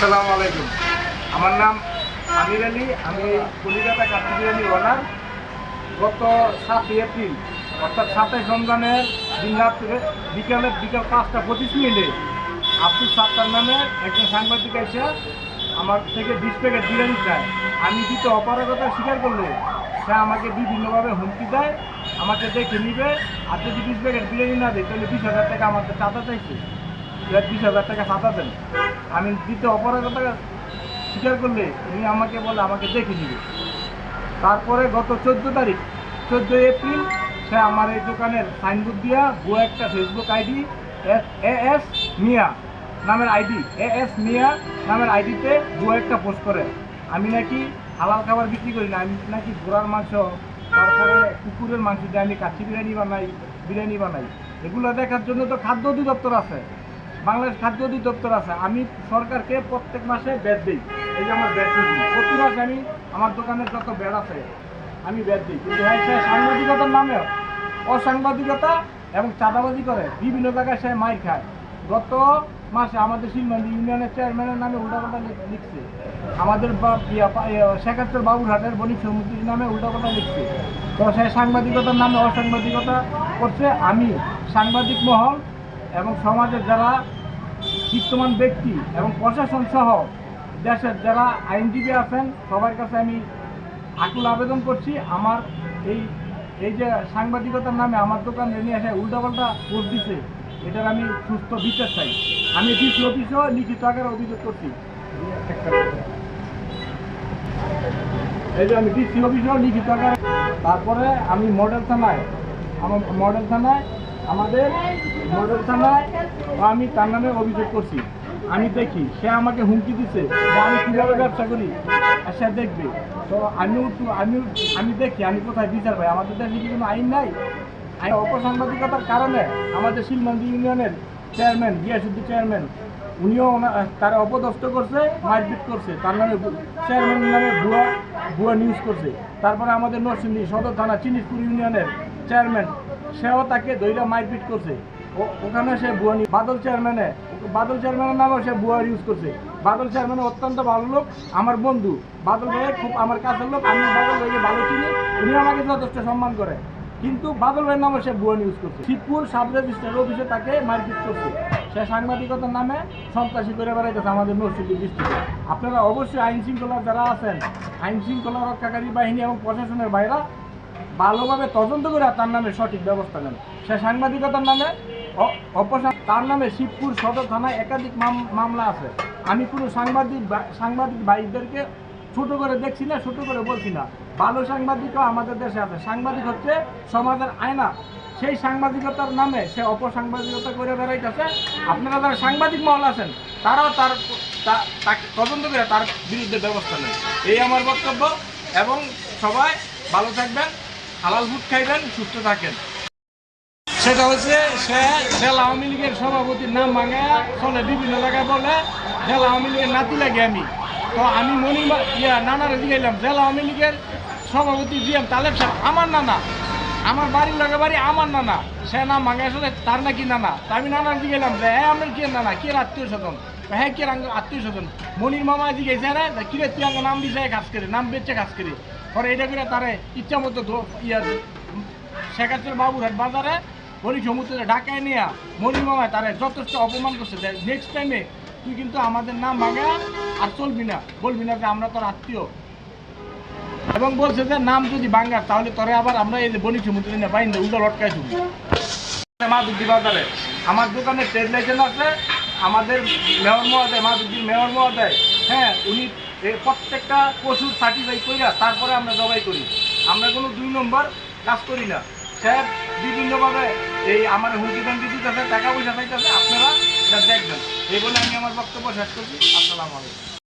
আসসালামু আলাইকুম। আমার নাম আমির আলী, আমি কলিকাতা কাঠি বিরিয়ানি ওনার গত সাতই এপ্রিল, অর্থাৎ সাতাইশ রমজানের দিন রাত্রে বিকালে বিকাল পাঁচটা পঁচিশ মিনিটে আব্দুল সাত্তার নামে একজন সাংবাদিক এসে আমার থেকে বিশ প্যাকেট বিরিয়ানি চায় আমি দিতে অপারগতা স্বীকার করলে সে আমাকে বিভিন্নভাবে হুমকি দেয়, আমাকে দেখে নিবে। আর যদি বিশ প্যাকেট বিরিয়ানি না দেয়, তাহলে বিশ হাজার টাকা আমাকে চাঁদা চাইছে। বিশ হাজার টাকা চাঁদা দেন আমি দিতে অপরাধতা স্বীকার করলে উনি আমাকে বলে, আমাকে দেখে নিবে। তারপরে গত চোদ্দ তারিখ চোদ্দোই এপ্রিল, সে আমার এই দোকানের সাইনবোর্ড দিয়া গো একটা Facebook ID A S Miah নামের আইডি এ এস মিয়া নামের আইডিতে গো একটা পোস্ট করে। আমি নাকি হালাল খাবার বিক্রি করি না, আমি নাকি ঘোড়ার মাংস, তারপরে কুকুরের মাংস দিয়ে আমি কাচ্চি বিরিয়ানি বানাই বিরিয়ানি বানাই। এগুলো দেখার জন্য তো খাদ্য অধিদপ্তর আছে। বাংলাদেশ খাদ্য অধিদপ্তর আছে, আমি সরকারকে প্রত্যেক মাসে ব্যাট দিই। এই যে আমার ব্যাট দিই। প্রতি মাসে আমি আমার দোকানের যত ব্যাট আছে, আমি ব্যাট দিই। কিন্তু হ্যাঁ সে সাংবাদিকতার নামে অসাংবাদিকতা এবং চাঁদাবাজি করে, বিভিন্ন জায়গায় সে মাইর খায়। গত মাসে আমাদের শিলমন্দি ইউনিয়নের চেয়ারম্যানের নামে উল্টাপাল্টা লি- লিখছে। আমাদের শেখাত্তর বাবুরহাটের বণিক সমিতির নামে উল্টাপাল্টা লিখছে। তো সে সাংবাদিকতার নামে অসাংবাদিকতা করছে আমি সাংবাদিক মহল এবং সমাজের যারা বিত্তমান ব্যক্তি এবং প্রশাসন সহ দেশের যারা আইনজীবী আছেন, সবার কাছে আমি আকুল আবেদন করছি। আমার এই এই যে সাংবাদিকতার নামে আমার দোকান নিয়ে এসে উল্টাপাল্টা পোস্ট দিছে, এটার আমি সুস্থ বিচার চাই। আমি ডিসি অফিসেও লিখিত আকারে অভিযোগ করছি। এই যে আমি ডিসি অফিসেও লিখিত আকারে, তারপরে আমি মডেল থানায়, আমার মডেল থানায় আমাদের মডেল থানায় আমি তার নামে অভিযোগ করছি। আমি দেখি, সে আমাকে হুমকি দিচ্ছে আমি কীভাবে ব্যবসা করি, আর সে দেখবে। তো আমিও আমিও আমি দেখি, আমি কোথায় বিচার পাই? আমাদের দেশে কি কোনো আইন নাই? আইন অপসাংবাদিকতার কারণে আমাদের শিলমন্দি ইউনিয়নের চেয়ারম্যান গিয়াসুদ্দি চেয়ারম্যান, উনিও তারা অপদস্থ করছে, মারপিট করছে। তার নামে চেয়ারম্যান নামে ভুয়া ভুয়া নিউজ করছে। তারপরে আমাদের নরসিংদী সদর থানা, চিনিসপুর ইউনিয়নের চেয়ারম্যান সেও তাকে দইরা মারপিট করছে। ওখানে সে নিউজ বাদল চেয়ারম্যানে বাদল চেয়ারম্যানের নামেও সে ভুয়া ইউজ করছে। বাদল চেয়ারম্যান অত্যন্ত ভালো লোক, আমার বন্ধু। বাদল ভাইয়ের খুব আমার কাছের লোক, আমি বাদল ভাইকে ভালো চিনি, উনি আমাকে যথেষ্ট সম্মান করে। কিন্তু বাদল ভাইয়ের নামে সে ভুয়া নিউজ করছে। শিবপুর সাব রেজিস্ট্রার অফিসে তাকে মারপিট করছে। সে সাংবাদিকতার নামে সন্ত্রাসী করে বেড়াইতেছে আমাদের নরসিংদী ডিস্ট্রিক্টে আপনারা অবশ্যই আইন শৃঙ্খলা যারা আছেন আইন শৃঙ্খলা রক্ষাকারী বাহিনী এবং প্রশাসনের বাইরা ভালোভাবে তদন্ত করে তার নামে সঠিক ব্যবস্থা নেন। সে সাংবাদিকতার নামে, অ- অপসা তার নামে শিবপুর সদর থানায় একাধিক মাম- মামলা আছে। আমি কোনো সাংবাদিক সাংবাদিক ভাইদেরকে ছোট করে দেখছি না, ছোট করে বলছি না। ভালো সাংবাদিকও আমাদের দেশে আছে। সাংবাদিক হচ্ছে সমাজের আয়না। সেই সাংবাদিকতার নামে সে অপসাংবাদিকতা করে বেড়াইতেছে। আপনারা যারা সাংবাদিক মহল আছেন, তারাও তার তদন্ত করে তার বিরুদ্ধে ব্যবস্থা নেন। এই আমার বক্তব্য, এবং সবাই ভালো থাকবেন। হালাল ফুড খাইবেন সুস্থ থাকেন। সেটা হচ্ছে সে জেলা আওয়ামী লীগের সভাপতির নাম ভাঙে চলে বিভিন্ন জায়গায় বলে, জেলা আওয়ামী লীগের নাতি লাগে আমি। তো আমি মনি ইয়া, নানারে জিগাইলাম, জেলা আওয়ামী লীগের সভাপতি জিএম তালেব সাহেব, আমার নানা। আমার বাড়ির লগে বাড়ি আমার নানা। সে নাম ভাঙে আসলে তার নাকি নানা? তা আমি নানার জিগাইলাম যে হ্যাঁ আমার কে নানা? কে আত্মীয় স্বজন? হ্যাঁ কে আত্মীয় স্বজন? মনির মামা জিগাইছে না কিরে তুই নাম দিছে কাজ করে, নাম বেচে কাজ করে। পরে এটা করে তারে ইচ্ছা মতো ধো- ইয়া শেখাচ্ছের বাবুরহাট বাজারে, বলি সমুদ্রে ঢাকায় নিয়ে মামায় তারে যথেষ্ট অপমান করছে। নেক্সট টাইমে তুই কিন্তু আমাদের নাম ভাঙা আর চলবি না, বলবি না যে আমরা তোর আত্মীয়। এবং বলছে যে নাম যদি ভাঙার তাহলে তোরে আবার আমরা এই যে বণিক সমুদ্রে নিয়ে বাইন্দে উল্টো লটকায় তুমি মাদুদ্দি বাজারে। আমার দোকানে ট্রেড লাইসেন্স আছে, আমাদের মেয়র মহোদয় মাদুদ্দির মেয়র মহোদয় হ্যাঁ উনি এ প্রত্যেকটা পশুর সার্টিফাই কইরা তারপরে আমরা জবাই করি। আমরা কোনো দুই নম্বর কাজ করি না। স্যার, বিভিন্নভাবে এই আমার হুমকি দামকি দিতেছে, টাকা পয়সা চাইতেছে, আপনারা এটা দেখবেন। এই বলে আমি আমার বক্তব্য শেষ করছি। আসসালামু আলাইকুম।